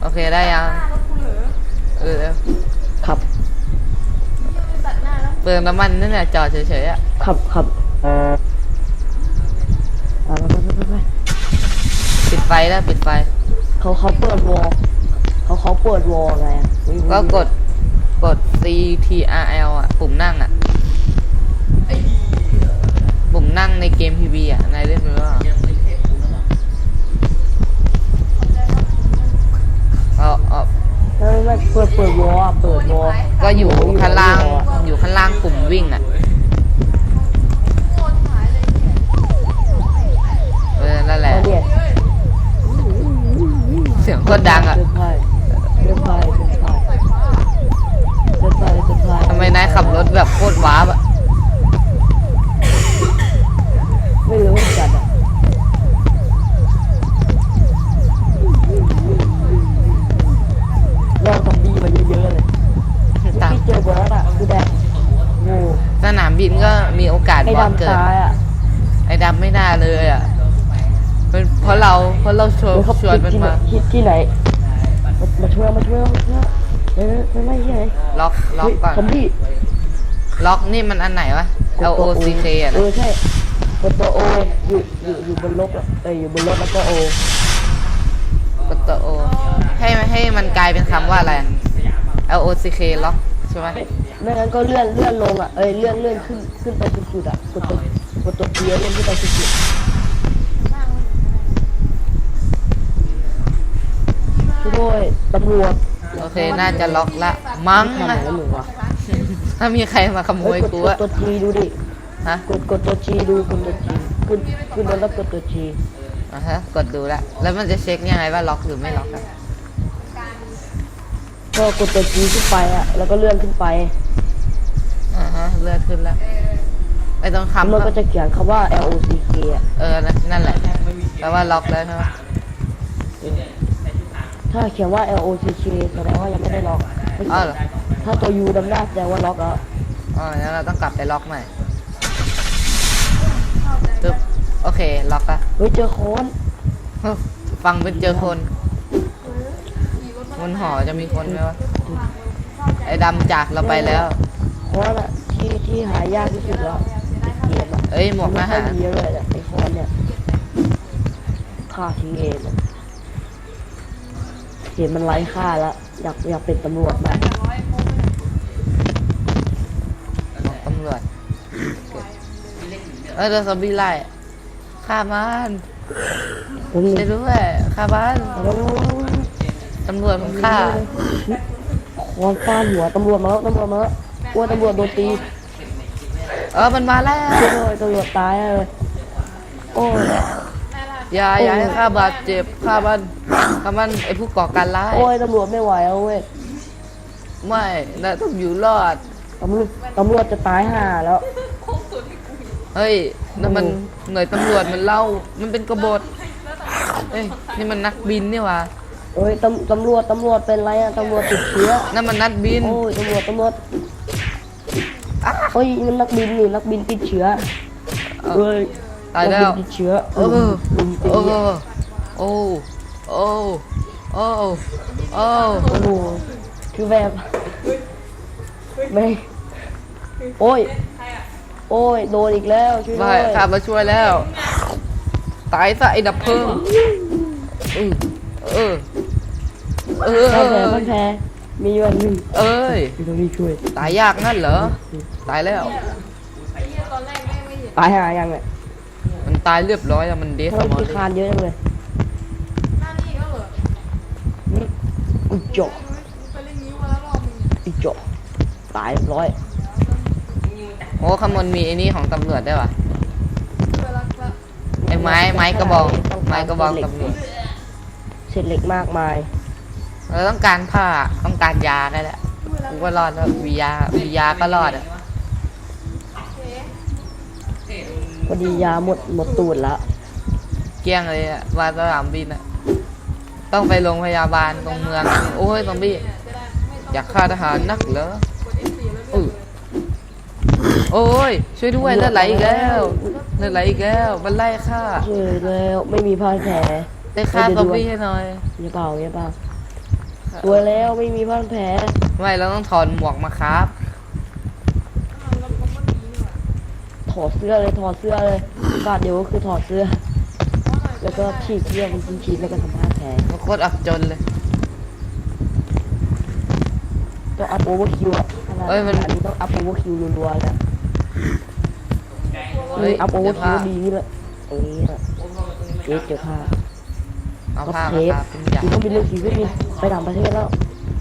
โอเคได้ยังหน้ารถกูเหรอเออขับตัดหน้าแล้วเปลืองน้ำมันนั่นแหละจอดเฉยๆอะขับขับไปไปไปไปไปปิดไฟแล้วปิดไฟ เขาเขาเปิดวอลเขาเขาเปิดวอลไงอะอุ๊ยก็กดกด C T R L อะ ปุ่มนั่งอะปุ่มนั่งในเกม PB อะ นายเล่นไปแล้วเหรอ เอาเอาไม่ไม่ไม่เปิดเปิดวอลอะเปิดวอลก็อยู่ข้างล่าง อยู่ข้างล่างปุ่มวิ่งอะโคตรหายเลยเนี่ยเออ นั่นแหละแล้วเนี่ยเสียงโคตรดังอะ เดินไปเดินไปเดินไป เราเพราะเราชวนเดี๋ยวเขาชวนมันที่ไหนมาที่ที่ไหนมามาช่วยมาช่วยมาช่วยไม่ไม่ไม่ไม่ที่ไหนล็อกล็อกก่อนซอมบี้ล็อกนี่มันอันไหนวะ L O C K อะเอนะอใช่กดตัวโออยู่อยู่อยู่บนรถอะเอออยู่บนรถแล้วก็โอกดตัว O ให้มันให้มันกลายเป็นคำว่าอะไร L O C K ล็อกใช่ไหมไม่งั้นก็เลื่อนเลื่อนลงอะเอ้ยเลื่อนเลื่อนขึ้นขึ้นไปสุดๆอะกดตัวกดตัวเกียร์เลื่อนขึ้นไปสุดๆ ด้วยตำรวจโอเคน่าจะล็อกละมั้งทำอะไรนะแล้วหนูวะถ้ามีใครมาขโมเอ้ยยกดกูกดอะตัวจีดูดิฮะกดกดตัวจีดูกดตัวจีขึ้นขึ้นรถแล้วกดตัวจีอะฮะกดดูละแล้วมันจะเช็คยังไงว่าล็อกหรือไม่ล็อกอะก็กดตัวจีขึ้นไปอะแล้วก็เลื่อนขึ้นไปอ่าฮะเลื่อนขึ้นละไอ้ตรงแล้วคำมันก็ก็จะเขียนคำว่า L O C K อะเออนั่นนั่นแหละแปลว่าล็อกแล้วใช่ไหม ถ้าเขียนว่า L O C K แสดงว่ายังไม่ได้ล็อกไม่อ๋อใช่เหรอ ถ้าตัว U ดำหน้าแสดงว่าล็อกแล้วอ๋องั้นเราต้องกลับไปล็อกใหม่ตึ๊บโอเค ล็อกละ เฮ้ยเจอโค้นฟังเป็นเจอคนบนหอจะมีคนไหมวะ ไอ้ดำจากเราไปแล้ว โค้นอะที่ที่หายากที่สุดแล้วเกมอะเอ้ยหมวกทหารไเยอะเลยอะไอ้โค้นเนี่ยฆ่าทิ้งเองอะ เห็นมันไร้ค่าแล้วอยากอยากเป็นตำรวจมากตำรวจเออโดนซอมบี้ไล่ฆ่ามันผมไปนี่ด้วยฆ่ามันตำรวจมันฆ่าควอนฟาดหัวตำรวจมาแล้วตำรวจมาแล้วกลัวตำรวจโดนตีเออมันมาแล้วช่วยด้วยตำรวจตายเลยโอ้ยอย่าอย่าให้ฆ่าบาดเจ็บฆ่ามัน ฆ่ามันไอ้ผู้ก่อการร้ายโอ้ยตำรวจไม่ไหวแล้วเว้ยไม่นะต้องอยู่รอด ตำรวจตำรวจจะตายห่าแล้ว เฮ้ยนั่นมันหน่วยตำรวจมันเล่า มันเป็นกบฏเอ้ยนี่มันนักบินนี่หว่าโอ้ยตำตำรวจตำรวจเป็นไรอะตำรวจติดเชื้อนั่นมันนักบิน โอ้ยตำรวจตำรวจโอ้ยมันนักบินนี่นักบินติดเชื้อเอ้ยตายแล้วนักบินติดเชื้อเออลุมตีโอ้โอ้ โอ้โอ้โอ้โอ้โหคือแบบไม่โอ้ย โอ้ย โดนอีกแล้ว ช่วยด้ไม่วยข้ามาช่วยแล้ว ตายซะไอ้ดับเพลิงเออ เออ เอแพ้อแพ้แพ้แพ้มีอยู่อันหนึ่งเอ้ย ที่ต้องรีบช่วยตายยากงั้นเหรอ ตายแล้วไอ้เหี้ยตอนแรกแม่งไม่เห็นตายหายังไงมันตายเรียบร้อยแล้วมันเดสทำไมมอขี้ลคานเยอะจังเลย หน้านี่ก็เหรอ อุย จกไปเล่นนิ้วมาแล้วรอบนึงอุยจกตายเรียบร้อยโอ้ขางบวนมีไอ้นี่ของตำรวจได้วยวะเวลาจะไอ้ไม้ไม้กระบองไม้กระบองตำรวจเศษเหล็กมากมาย เราต้องการผ้าต้องการยาได้แหละกูก็รอดแล้วมียามียาก็รอดอะพอดียาหมดหมดตูดแล้วเกลี้ยงเลยอะมาสนามบินอะ ต้องไปโรงพยาบาลตรงเมือง โอ้ยซอมบี้อยากฆ่าทหารนักเหรอเออโอ้ย ช่วยด้วยเลือดไหลอีกแล้วเลือดไหลอีกแล้วมันไล่ฆ่าเจอแล้วไม่มีผ้าแผลได้ฆ่าซอมบี้ให้หน่อยอย่าเปล่าอย่าเปล่าสวยแล้วไม่มีบ้านแผลไม่เราต้องถอดหมวกมาครับมันก็มันก็ดีนี่หว่าถอดเสื้อเลยถอดเสื้อเลยบาทเดียวก็คือถอดเสื้อเพราะอะไรแล้วก็ฉีกเสื้อเป็นชิ้นๆแล้วก็ทำผ้า แผลโคตรอับจนเลย ต้องอัพโอเวอร์คิวอะขนาดเอ้ยมัน อันนี้ต้องอัพโอเวอร์คิวรัวๆแล้วเฮ้ยอัพโอเวอร์เดี๋คิยววผ้าดีเลยตรงนี้อะเอ๊ะเจอผ้าเอาก็ผ้าเทมาปครับเป็นอย่างคือต้องบินเรื่องสีเครื่องบินไปต่างประเทศแล้ว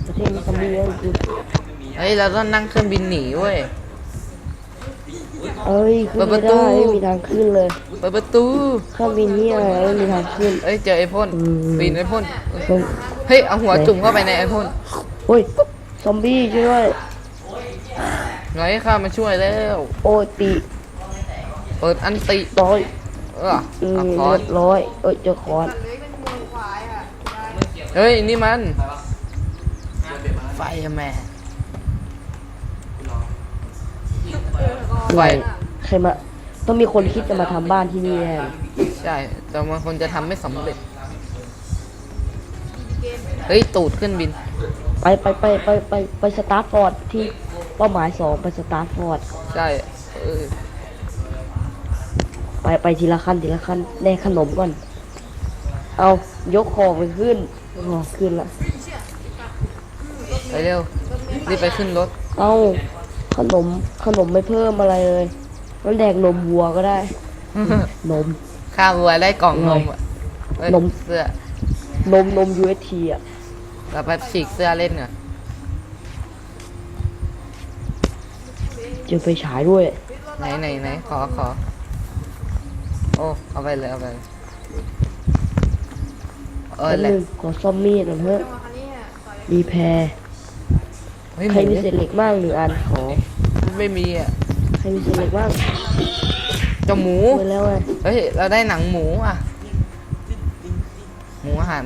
ประเทศนี้ซอมบี้แล้วคือเฮ้ยเราต้องนั่งเครื่องบินหนีเว้ย เอ้ยขึ้นเปิไม่ดประตูได้ไม่มีทางขึ้นเลยเปิดประตูเครื่องบินนี่อะไรไม่มีทางขึ้น เอ้ยเจอไอพ่นอืมปีนไอพ่นเฮ้ยเฮ้ยเอาหัวจุ่มเข้าไปในไอพ่นโอ้ยซอมบี้ช่วยด้วยไงข้ามาช่วยแล้ว โอ้ยตีเปิดอันติร้อยเอออืมเอาคเลืออนดร้อยเอ้ยเจอคอนตัดเล็กเป็นมือขวายอะได้เฮ้ยนี่มันไฟแม่เออก็ไฟใครมาต้องมีคนคิดจะมาทำบ้านที่นี่แน่เลยใช่แต่บางคนจะทำไม่สำเร็จเกมเป็นเฮ้ย ตูดขึ้นบิน ไปไปไปไปไปไปสตาร์ทฟอร์ดที่เป้าหมายสองไปสตาร์ทฟอร์ดใช่เออไปไปทีละขั้นทีละขั้นแน่ขนมก่อน เอายกของไปขึ้นอ๋อขึ้นละไปเร็ว รีบไปขึ้นรถ เอา ขนมขนมไม่เพิ่มอะไรเลยมันแดกนมวัวก็ได้ นม ข้าววัวได้กล่องนมอะเฮ้ยนม เสื้อนมนม UST อะเราไปฉีกเสื้อเล่นก่อนเจอไฟฉายด้วย ไหนไหนไหนขอขอ โอ้ เอาไปเลยเอาไปเลยเออแล้วแหหละนึ่งขอซ่อมมีดหน่อยเถอะจังหวะคันนี้อะต่อยมีแพร เฮ้ยหใครมูมีเศษเหล็กบ้างหนึ่งอันขอไม่มีอะใครมีเศษเหล็กบ้างเจ้าหมูไปแล้วไงเฮ้ยเราได้หนังหมูอะ หมูหัน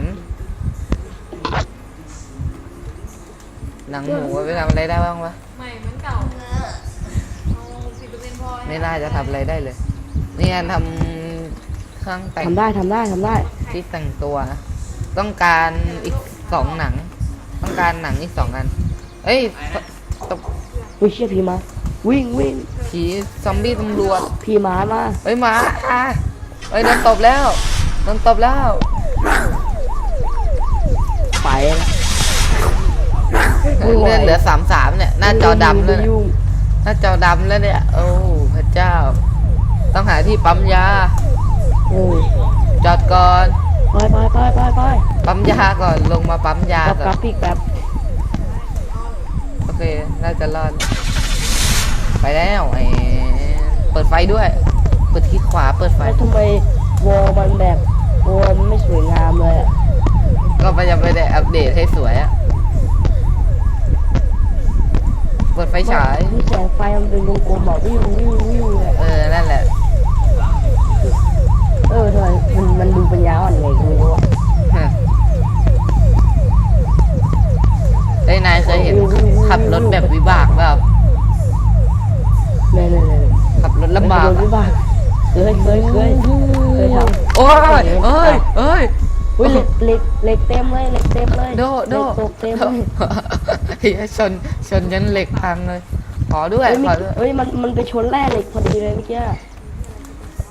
หนังหมูเอาไปทำอะไรได้บ้างวะ ใหม่เหมือนเก่าเอาสิบเปอร์เซ็นต์พอไม่น่าจะทำอะไรได้เลย นี่งานทำเครื่องแต่งทำได้ทำได้ทำได้ที่แต่งตัว ต้องการอีกสองหนัง ต้องการหนังอีกสองอัน เอ้ยตบอุ้ยเชี่ยพีมาวิ่งวิ่งผีซอมบี้ตำรวจพีมามาเฮ้ยหมาอะเฮ้ยโดนตบแล้วโดนตบแล้ว ไปละเลือดเหลือสามสามเนี่ยหน้าจอดำแล้วไม่เนี่ยยุ่งหน้าจอดำแล้วเนี่ยโอ้พระเจ้า ต้องหาที่ปั๊มยาโอ้ยจอดก่อนไปไปไปไปไปปั๊มยาก่อนลงมาปั๊มยากับก่กอรานฟิกแบบโอเค น่าจะรอด ไปแล้วไอ้เปิดไฟด้วย เปิดที่ขวาเปิดไฟ แล้วทำไมวอลมันแบบวอลมันไม่สวยงามเลยอะก็ไปยังไม่ได้อัปเดตให้สวยอะเปิดไฟฉายที่แสงไฟมันเป็นวงกลมแบบวิ่งวิ่งวิ่งเลยเออ นั่นแหละ เออทำไมมันมันดูปัญญาอ่อนไงก็ไม่รู้อะเอ้ยนายเคยเห็น ขับรถแบบวิบากแบบเนี่ยเนี่ยเนี่ยขับรถลำบากโดนอะวิบากเคยเคยเคยเคยทำโอ้ยเอ้ยเอ้ย อุ้ยเหล็กเหล็กเหล็กเต็มเลยเหล็กเต็มเลยโดโดเหล็กตกเต็มเลยเฮียชนชนยันเหล็กพังเลย ขอด้วยเอ้ยขมีอด้วยเอ้ยมันมันไปชนแร่เหล็กพอดีเลยเมื่อกี้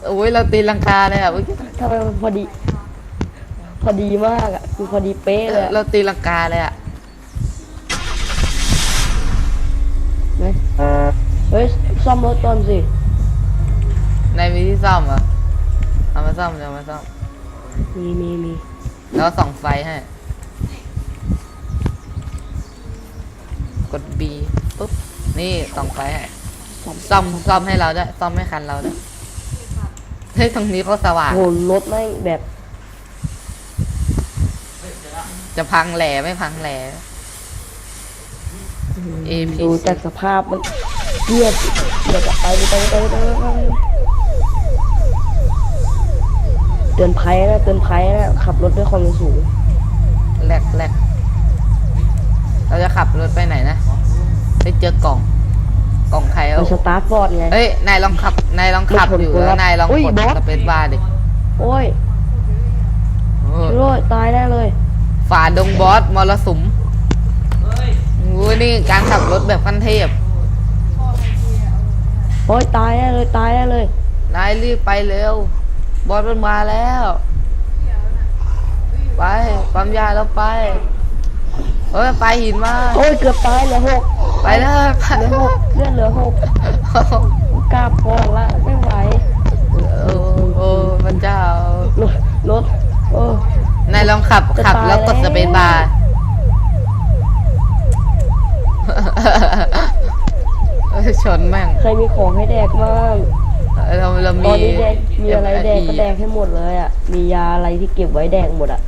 โอ้ยเราตีลังกาเลยอะเมื่อกี้ทำไมมันพอดี พอดีมากอะคือพอดีเป๊ะเลยอะเราตีลังกาเลยอะ ไหมเฮ้ย ซ่อมรถก่อนสิในายมีที่ซ่อมเหรอเอามาซ่อมเดี๋ยวเอามาซ่อม มีมีมีแล้วส่องไฟให้ กด B ปุ๊บ นี่ส่องไฟให้ ซ่อมซ่อมให้เราด้วย ซ่อมให้คันเราด้วย เฮ้ย ตรงนี้เขาสว่าง โหรถไม่งแบบจะพังแหล่ไม่พังแหล่ APC ดูจากสภาพมัน เกียดเดี๋ยวจะไปไปไปไปไปไปเตือนภัยนะเตือนภัยนะขับรถด้วยความเร็วสูงแหลกแหลกเราจะขับรถไปไหนนะไปเจอกล่อง กล่องใครเอานสตาร์ทฟอร์ดไงเฮ้ยนายลองขับนายลองขับอยู่แล้วนายลองอุ้ยกดบอส สเปซบาร์ดิโอ้ยโอ้ยด้วยตายแน่เลย ฝ่าดงบอสมรสุมอ้ยนี่การขับรถแบบขั้นเทพ โอ้ยตายแน่เลยตายแน่เลย นายรีบไปเร็ว บอสมันมาแล้ว ไปปั๊มยาแล้วไป เอ้ยไปหินมา โอ้ยเกือบตายเหลือหกไปเลยไปเหลือหกเลือดเหลือหกกราบพอกละไม่ไหวโอ้โอ้พระเจ้ารถรถโอ้นายลองขับจะขับตายแล้วกดสเปซแล้วบาร์เอ้ย ชนแม่งใครมีของให้แดกบ้างเราเราตมีอนนี้แดกมีอะไรแดก FIE ก็แดกให้หมดเลยอะ มียาอะไรที่เก็บไว้แดกหมดอะ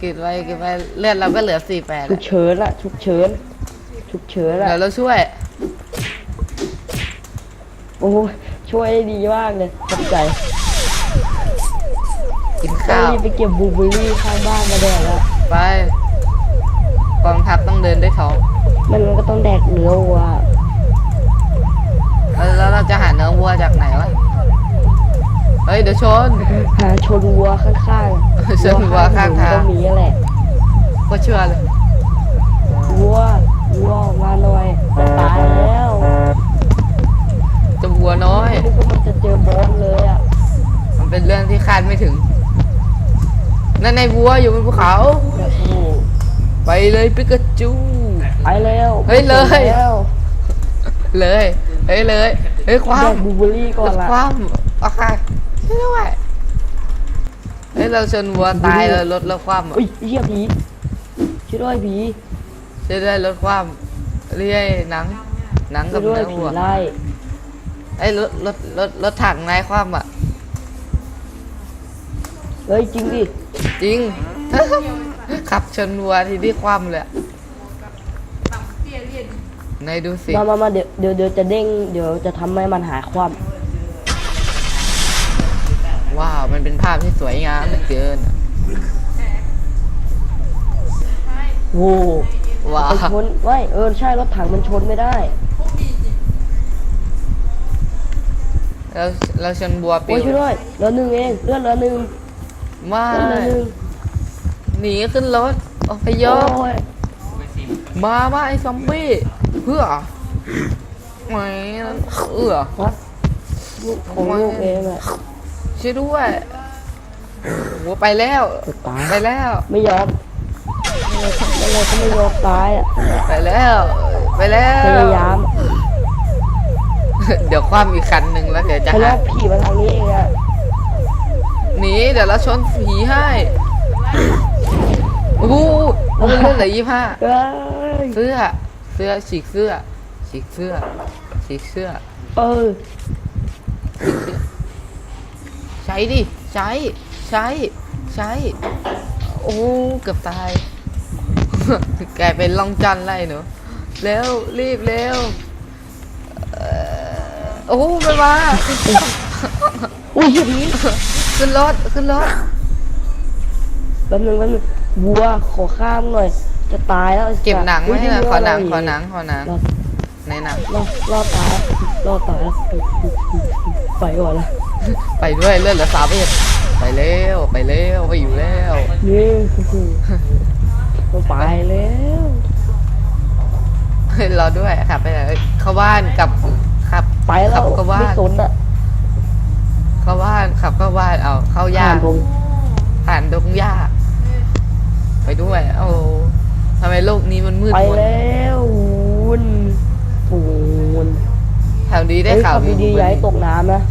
เก็บไว้เก็บไว้เลือดเราก็เหลือสี่แปดฉุกเฉินอะฉุกเฉินฉุกเฉินอะ เดี๋ยวเราช่วย โอ้ยช่วยได้ดีมากเลยขอบใจกินต้อข้างว รีบไปเก็บบลูเบอร์รี่ข้างบ้านมาแดกแล้วไปกองทัพต้องเดินด้วยท้อง มันก็ต้องแดกเนื้อวัวแล้วแล้ว เราจะหาเนื้อวัวจากไหนวะ เฮ้ยเดี๋ยวชน หาชนวัวข้างๆชนวัวข้างทางก็มีแหละก็เชื่อเลยวัววัวออกมาหน่อยจะตายแล้วจะวัวน้อยนึกว่ามันจะเจอบอสเลยอะมันเป็นเรื่องที่คาดไม่ถึง นั่นในวัวอยู่บนภูเขาแบบโอ้โหไปเลยปิกาจูไปแล้วเฮ้ยเลยไปแล้วเลยเฮ้ยเลย เฮ้ยคแดวามกบลูเบอร์รี่ก่อรนถละความโอเคช่วยด้วยเฮ้ยเราชนวัวตายเลยรถเราความอะอุ้ยเหี้ยผีช่วยด้วยผีช่วยด้วยรถความเรียกหนัง หนังช่กัวบยด้วยเนื้อผีวัวไล่ไอ้ยรถรถรถรถถังนายความอะเฮ้ยจริงดิจริงขับชนวัวที่ที่ความเลยอะ ต่ำเตี้ยเรียน นายดูสิ มามามาเดี๋ยวเดี๋ยวเดี๋ยวจะเด้ง เดี๋ยวจะทำให้มันหายความ ว้าว มันเป็นภาพที่สวยงามเหลือเกิน โว้ว้าไปชวนไม่เออ ใช่ รถถังมันชนไม่ได้เราเราชนวัวปิโอ้ยวช่วยด้วยเหลือหนึ่งเองเลือดเหลือหนึ่งไม่เลือดเหลือหนึ่งหนีขึ้นรถอพยพโอ้ยมามาไอ้ซอมบี้ เพื่อแหมเอือฮะลูกของลูกเองอะช่วยด้วยหัวไปแล้ว จะตาย ไปแล้ว ไม่ยอมอะไรก็ไม่ยอมตายอะ ไปแล้ว ไปแล้วพยายามเดี๋ยวคว่ำอีกคันหนึ่งแล้วเดี๋ยวจะเขาลหาอกผีมาทางนี้เองอะหนีเดี๋ยวเราชนผีให้โอ้โหมันเลือดเหลือยี่ห้าเอ้ยเสื้อ เสื้อฉีกเสื้อ ฉีกเสื้อ ฉีกเสื้อ เออ ใช้ดิ ใช้ ใช้ ใช้ โอ้ เกือบตาย แกลายเป็นล่องจันไล่หนูเร็ว รีบเร็วเอ่อโอ้ไม่มาอุ้ยเหี้ยผีขึ้นรถขึ้นรถแป๊บนึงแป๊บนึงวัวขอข้ามหน่อย จะตายแล้วเก็บหนังไว้ให้หน่อยขอหนังขอหนังขอหนังรอในหนังรอรอตายรอตายแล้วไปก่อนละไปด้วยเลือดเหลือสามเอ็ดไปเร็วไปเร็วไปอยู่แล้วนี่ไปแล้วเฮ้ยรอด้วยขับไปไหนเอ้ยเข้าบ้านกลับขับไปแล้ขัวบเข้าบ้าไม่นสนอะเข้าบ้านขับเข้าบ้านเอาเข้าหญ้าผ่านผมผ่านดงหญ้าไปด้วยโอ้ ทำไมโลกนี้มันมืดไปมนแล้ววุ้นปูนแถวนี้ได้เฮ้ยข่าวขับดีๆอย่าให้ตกน้ำนะ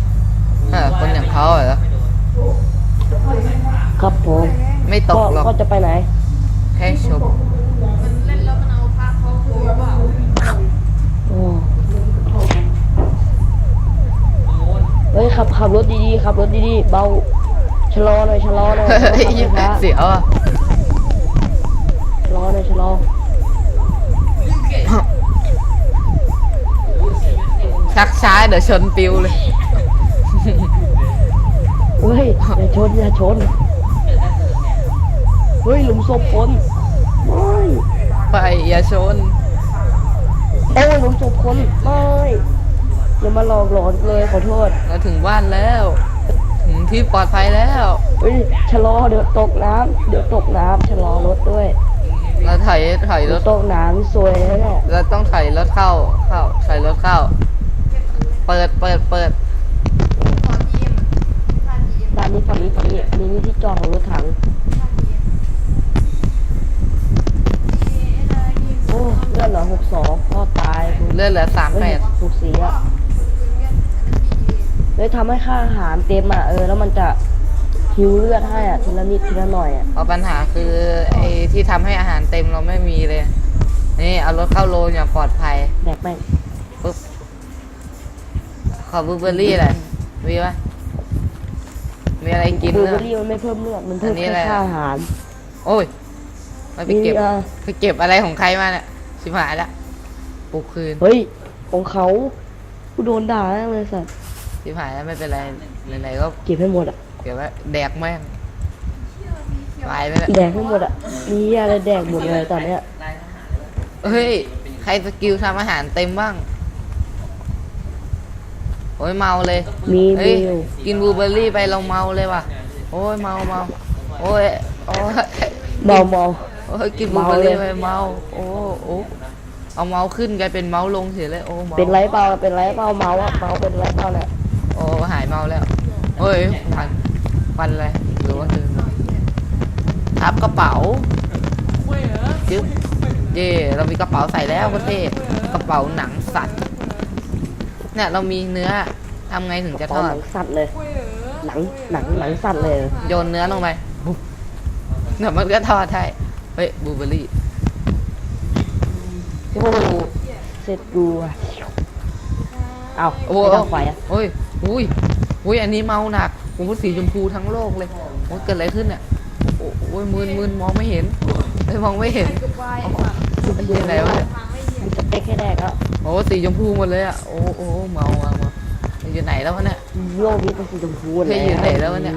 เออคนอย่างเขาเหรอ ครับผมไม่ตก็กหรอก ก็จะไปไหน แค่ชมมันเล่นแล้วมันเอาพาเขาคุยเปล่าโอ้เฮ้ยขับขับรถดีๆขับรถดีๆเบาชะลอหน่อยชะลอหน่อยเฮ้ยขับช้า เสียวอะ ชะลอหน่อยชะลอชักช้าเดี๋ยวชนปิวเลย เฮ้ย อย่าชน อย่าชน เฮ้ย หลุมศพคนไม่ไป อย่าชนโอ้ยหลุมศพคนไม่อย่ามาหลอกหลอนเลยขอโทษ เราถึงบ้านแล้ว ถึงที่ปลอดภัยแล้ว เฮ้ย ชะลอเดี๋ยวตกน้ำเดี๋ยวตกน้ำชะลอรถด้วย เราถอยอยถอยรถตกน้ำสวยแล้วเนี่ยเราต้องถอยรถเข้าเข้าถอยรถเข้า เปิดเปิดเปิดขอทีมค่าทีมด้านนี้ฝั่งนี้ฝั่งนี้อันนี้นี่ที่จอดของรถถังค่าทีมเอ๊ะอะไรทีมโอ้เลือดเหลือหกสองพ่อตายคุณเลื่อนเหลือสามแปดถูกสีอะคุณเพื่อนอันนั้นมีเลยทำให้ค่าอาหารเต็มอะเออแล้วมันจะ หิวเลือดให้อะทีละนิดทีละหน่อยอะเพราะปัญหาคือไอ้ที่ทำให้อาหารเต็มเราไม่มีเลย นี่เอารถเข้าโลนอย่างปลอดภัยแดกแม่งปุ๊บขอบลูเบอร์รี่อะไรมีปะมีอะไรกินบลูเนเบออะร์รี่มันไม่เพิ่มเลือดมันเพิ่มอันนี้แค่อะไร ค่าอาหาร โอ้ยมาไปเก็บนี่อะ ไปเก็บอะไรของใครมาเนี่ยชิบหายละปลุกคืนเฮ้ยของเขากูโดนด่าแน่เลยสัตว์ชิบหายแล้วไม่เป็นไรไหนๆก็เก็บให้หมดอะ เก็บไว้แดกแม่งตายไปละแดกให้หมดอะมีอะไรแดกหมดเลยตอนเนี้ยเฮ้ย ใครสกิลทำอาหารเต็มบ้าง โอ้ยเมาเลย มีเฮ้มียอยู่กินบลูเบอร์รี่ไปเราเมาเลยว่ะ โอ้ยเมาเมาโอ้ยโอ้ยเมาเมา โอ้ยกินบลูเบอร์รี่เมาไปเลยเมา โอ้โอ้เอาเมาขึ้นกลายเป็นเมาลงเฉยเลยโอ้เมาเป็นไรเปล่าเป็นไรเปล่าเมาอะเมาเป็นไรเปล่าเนี่ยโอ้หายเมาแล้วเฮ้ยฟัน ฟันอะไรหรือว่าคือทับกระเป๋าจึ๊บเย่เรามีกระเป๋าใส่แล้วก็เท่กระเป๋าหนังสัตว์เนี่ยเรามีเนื้อทำไงถึงจะตทอนอหดนังสัตว์เลย หนังหนังหนังสัตว์เลย โยนเนื้อลงไปปุ๊บเดี๋ยวมันก็ทอดให้เฮ้ยบลูเบอร์รี่โอ้โหเสร็จกูอะเอาโอ้ไม่โหต้องไฟอะโอ้ยอุ้ยอุ้ยอันนี้เมาหนัก โอ้โหสีชมพูทั้งโลกเลยโอ้ยเกิดอะไรขึ้นเนี่ยโอ้โอ้ยมืนมืนมองไม่เห็นเอ้ยมองไม่เห็นกูไปมันเป็นอะไรวะเนี่ยทางไม่เหี้ยมีสเต็กให้แดกอะโอ้สีชมพูหมดเลยอะโอ้โอ้เมาเมาเมาอยู่ไหนแล้ววะเนี่ยโลกนี้เป็นสีชมพูเฮ้ยอยู่ไหนแล้ววะเนี่ย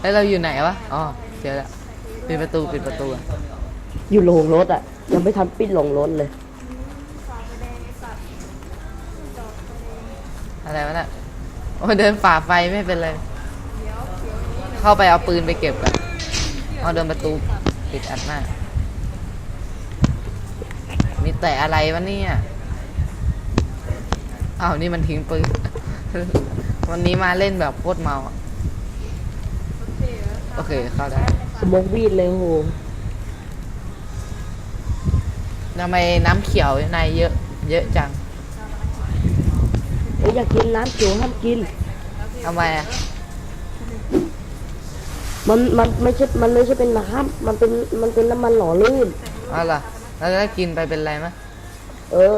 แล้วเราอยู่ไหนวะอ๋อเจอแล้วปิดประตูปิดประตูอะอยู่โรงรถอะยังไม่ทันปิดโรงรถเลยฝ่าไฟแดงไอ้สัตว์จอดไฟแดงอะไรวะเนี่ยโอ้ยเดินฝ่าไฟไม่เป็นไรเดี๋ยวเดี๋ยวนี้นะ เข้าไปเอาปืนไปเก็บกันเอาเดินประตูปิดอัดหน้า มีแต่อะไรวะเนี่ยอ้าวนี่มันทิ้งปืน วันนี้มาเล่นแบบโคตรเมาอะโอเคเหรอโอเคเข้าได้สโมกวีดเลยโหทำไมน้ำเขียวในเยอะ เยอะจังเอ้ยอยากกินน้ำเขียวห้ามกินทำไมอะ มันมันไม่ใช่ มันไม่ใช่เป็นน้ำมันเป็นมันเป็นน้ำมันหล่อลื่นเอาล่ะแล้วถ้ากินไปเป็นไรไหมยเออ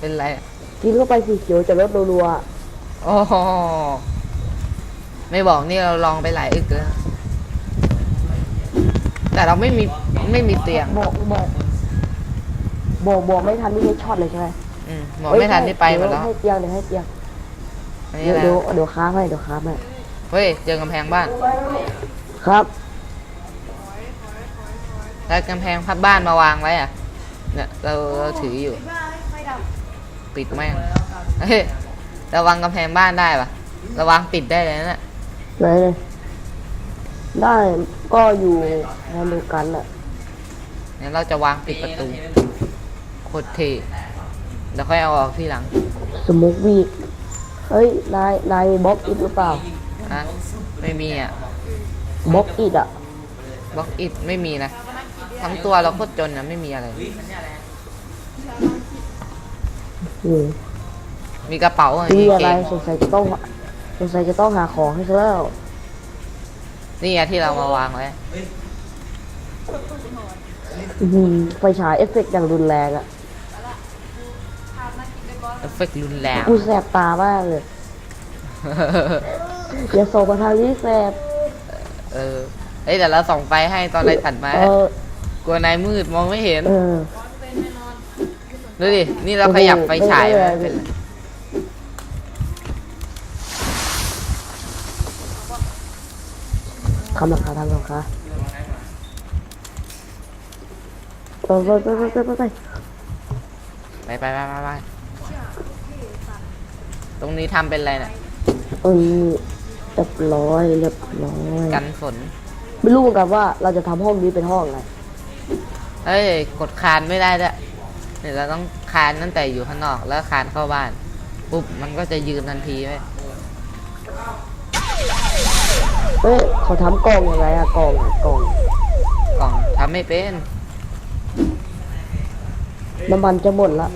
เป็นไรอะกินเข้าไปสีเขียวจะลดรัวโอ้โหไม่บอกนี่เราลองไปหลายอึกแล้ว แต่เราไม่มีไม่มีเตียง ๆบอกบอกบอกบอกไม่ทันนี่ให้ช็อตเลยใช่ไหมอืมหมอไม่ทันที่ไปหมดแล้วเดี๋ยให้เตียงเดี๋ยวให้เตียงอันนี้เดี๋ยวอะไรเดี๋ยวเดี๋ยวค้าให้เดี๋ยวค้าให้เฮ้ย เจอกำแพงบ้าน ครับแล้วกำแพงพับบ้านมาวางไว้อะ เนี่ยเราเราถืออยู่บ้าไฟดับปิดแม่งเฮ้ยระวังกำแพงบ้านได้ปะระวังปิดได้เลยนะเนี่ยไหนเลยได้ก็อยู่ในเดียวกันอะงั้นเราจะวางปิดประตูโคตรเท่แล้วค่อยเอาออกทีหลังสโมกวีดเฮ้ยนายนายมีบล็อกอิดหรือเปล่าอะไม่มีอะ บล็อกอิดอะบล็อกอิดไม่มีนะ ทั้งตัวเราโคตรจนนะไม่มีอะไรอืมมีกระเป๋าอะมีกางอะไรเกงสงสัยจะต้องสงสัยจะต้องหาของให้ซะแล้วนี่อะที่เรามาวางไว้อื้อหือไฟฉายเอฟเฟกต์อย่างรุนแรงอะทำนักกินไปก่อนเอฟเฟกต์รุนแรง กูแสบตามากเลย อย่าส่งมาทางนี้แสบ เออเอ้ยแต่เราส่องไฟให้ตอนอะไรตัดมา เออ กลัวนายมืดมองไม่เห็น เออร้อนเป็นแน่นอนดูดิ นี่เราขยับไฟฉายไม่ไว้ได้เป็นไรคำราคาทำราคาไปไปไปไปไปไปไปไปไปไปไปตรงนี้ทำเป็นอะไรเนี่ยเออ เรียบร้อยเรียบร้อยกันฝน ไม่รู้เหมือนกันว่าเราจะทำห้องนี้เป็นห้องอะไรเอ้ยกดคานไม่ได้ด้วยเดี๋ยวเราต้องคานตั้งแต่อยู่ข้างนอกแล้วคานเข้าบ้านปุ๊บมันก็จะยืนทันทีเว้ยเฮ้ยเขาทำกล่องยังไงอะกล่องอะกล่องกล่องทำไม่เป็นน้ำมันจะหมดละ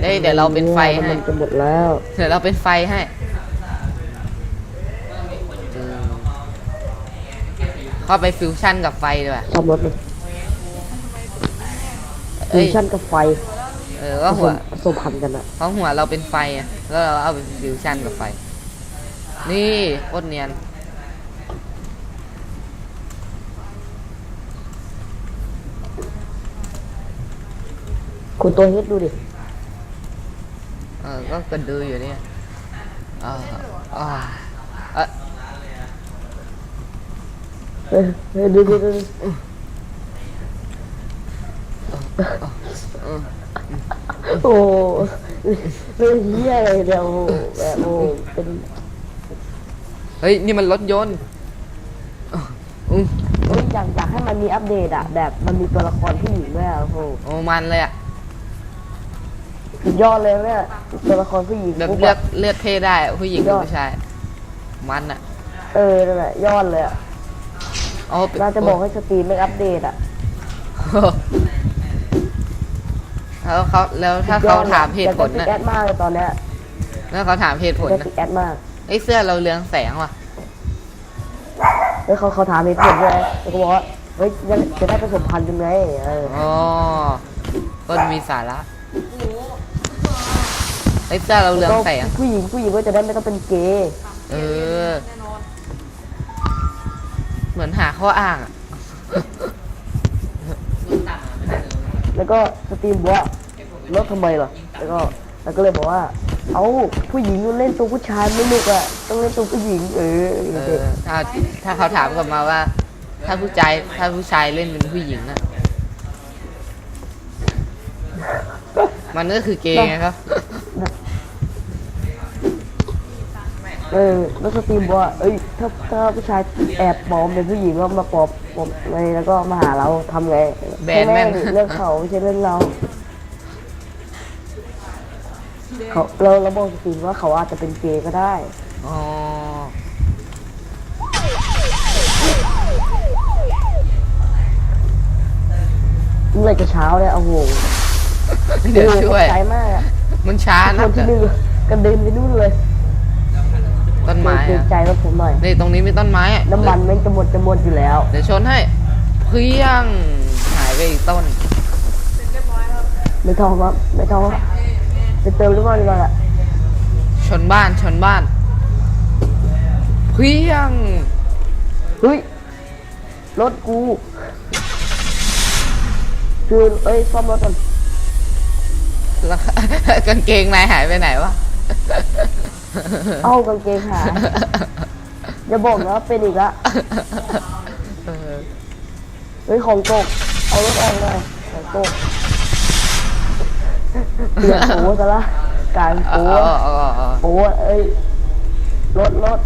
เฮ้ยเดี๋ยวเราเป็นไฟน้ำให้มันจะหมดแล้ว เดี๋ยวเราเป็นไฟให้ เข้าไปฟิวชั่นกับไฟดีกว่าซ่อมรถเลยฟิเอ้วยชั่นกับไฟเออผก็สหัวมผสมพันธุ์กันอะเพราะหัวเราเป็นไฟอะแล้วเราเอาไปฟิวชั่นกับไฟ นี่โคตรเนียนคุณตัวเฮ็ดดูดิเออก็กระดูอยู่เนี่ยอ่าอ่าเอะ เฮ้ยเฮ้ย ดูดูดูดูเออโอ้เรื่องเหี้ยอะไรเดี๋ยวแบบโอ้เป็นเฮ้ย นี่มันรถยนต์อือเฮ้ยอยากอยากให้มันมีอัปเดตอะแบบมันมีตัวละครผู้หญิงด้วยอะโอ้โหโอ้มันเลยอะสุดยอดเลยเนี่ยตัวละครผู้หญิงแบบเลือกเลือกเพศได้อะผู้หญิงกับผู้ชาย มันอะเออนั่นแหละยอดเลยอะ เอาไปน่าจะบอกให้สตรีมไม่อัปเดตอะแล้วเขาแล้วถ้าเขาถามเหตุผลนะนะ แอดมากเลยตอนเนี้ยแล้วเขาถามเหตุผลจะนะติดแอดมากไอ้เสื้อเราเรืองแสงว่ะ แล้วเขาเขาถามเหตุผลด้วยแล้วก็บอกว่าเฮ้ยจะจะได้ผสมพันธุ์ยังไงเอออ๋อต้นมีสาระไอ้เสื้อเราเรืองแสง ผู้หญิงผู้หญิงก็จะได้ไม่ต้องเป็นเกย์ เออเห มือนหาข้ออ้างอะแล้วก็สตรีมบอกว่าลดทำไมล่ะแล้วก็แล้วก็เลยบอกว่า เอ้าผู้หญิงเล่นตัวผู้ชายไม่หนุกอะต้องเล่นตัวผู้หญิง เออเออถ้าถ้าเขาถามกลับมาว่า ถ้าผู้ชายถ้าผู้ชายเล่นเป็นผู้หญิงน่ะมันก็คือเกย์ไงครับ เออแล้วสตรีมบอกว่าเอ้ยถ้าถ้าผู้ชายแอบปลอมเป็นผู้หญิงแล้วมาปลอมปลอมอะไรแล้วก็มาหาเราทำไงแบนแม่ง ให้เรื่องเขาไม่ใช่เรื่องเราเขาเราเราบอกสตรีมว่าเขาอาจจะเป็นเกย์ก็ได้ อ๋อเมื่อไหรจะเช้าเลยโอ้โหเดี๋ยวช่วย ใจมากอะมันช้าคนะนที่หนึ่งกระเด็นไปนู่นเลย ต้นไม้เกรงอะใจรถผมหน่อยนี่ตรงนี้มีต้นไม้อะน้ำมันแม่งจะหมดจะหมดอยู่แล้ว เดี๋ยวชนให้เพียงหายไปอีกต้น ไม่ต้องครับไม่ต้องครับไปเติมน้ำมันก่อนอะชนบ้านชนบ้านเพียงเฮ้ยรถกูคือเอ้ยซ่อมรถก่อนแล้ว กางเกงนายหายไปไหนวะ เอ้ากางเกงหายอย่าบอกนะว่าเป็นอีกละเออเฮ้ยของตกเอารถออกเลยของตกเดือดโอ้ซะละการเอาโอ้เอาเอาเอาโอ้เอ้ยรถรถ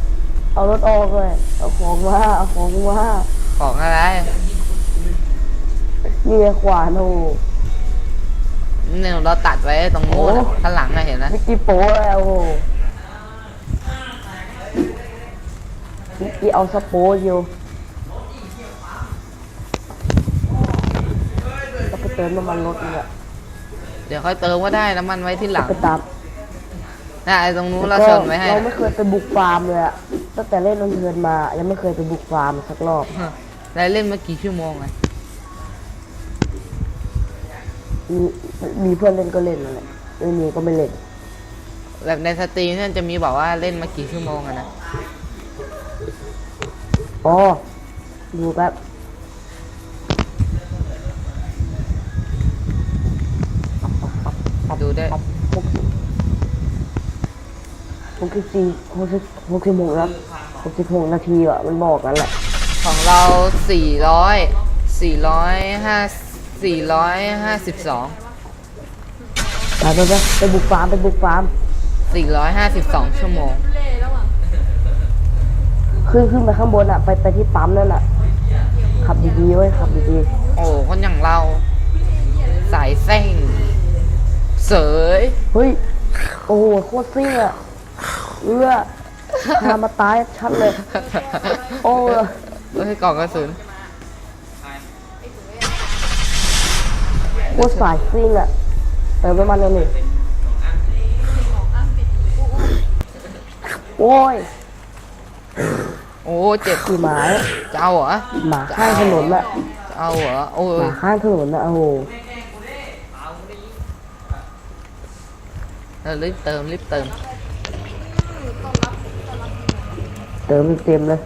เอารถออกเลยเอาของมาเอาของมาของอะไร นี่ไงขวานโอ้เนี่ยเราตัดไว้ตรงนู้นอะโอ้ข้างหลังอะเห็นนะมิกกี้โป้แล้วโอ้ มิกกี้เอาสโปอยู่ก็ไปเติมน้ำมันรถนี่แหละเดี๋ยวค่อยเติมก็ได้น้ำมันไว้ที่หลังไปตามนะไอ้ตรงนู้นเราแล้วชก็นไว้ให้เรานะไม่เคยไปบุกฟาร์มเลยอะตั้งแต่เล่นนนเทิร์นมายังไม่เคยไปบุกฟาร์มสักรอบได้เล่นมากี่ชั่วโมงอะมีมีเพื่อนเล่นก็เล่นนั่นแหละไม่มีก็ไม่เล่นแบบในสตรีมเนี่ยจะมีบอกว่าเล่นมากี่ชั่วโมงอะนะ อ๋อดูแป๊บดูได้หกสิบหกสิบสี่หกสิบหกสิบหกนะหกสิบหกนาทีอะมันบอกกันแหละ ของเราสี่ร้อยสี่ร้อยห้าสี่ร้อยห้าสิบสองไปไปไปไปบุกฟาร์มไปบุกฟาร์มสี่ร้อยห้าสิบสองชั่วโมง ขึ้นขึ้นไปข้างบนอะไปไปที่ปั๊มนั่นอะขับดีๆไว้ยขับดีโอ้คนอย่างเรา สายเส้งเสยเฮ้ย โอ้โหโคตรซิ่งอะเอื้อพามาตายชัดเลย โอ้เฮ้ยกล่องกระสุนโคตรสายซิ่งอะเติมน้ำมันเลยนี่โอ้ย โอ้เจ็บขี่หมาจะเอาเหรอหมาข้างถนนอะจะเอาเหรอโอ้หมายข้างถนนอะโอ้โหเออรีบเติมรีบเติมเติมเต็มเลย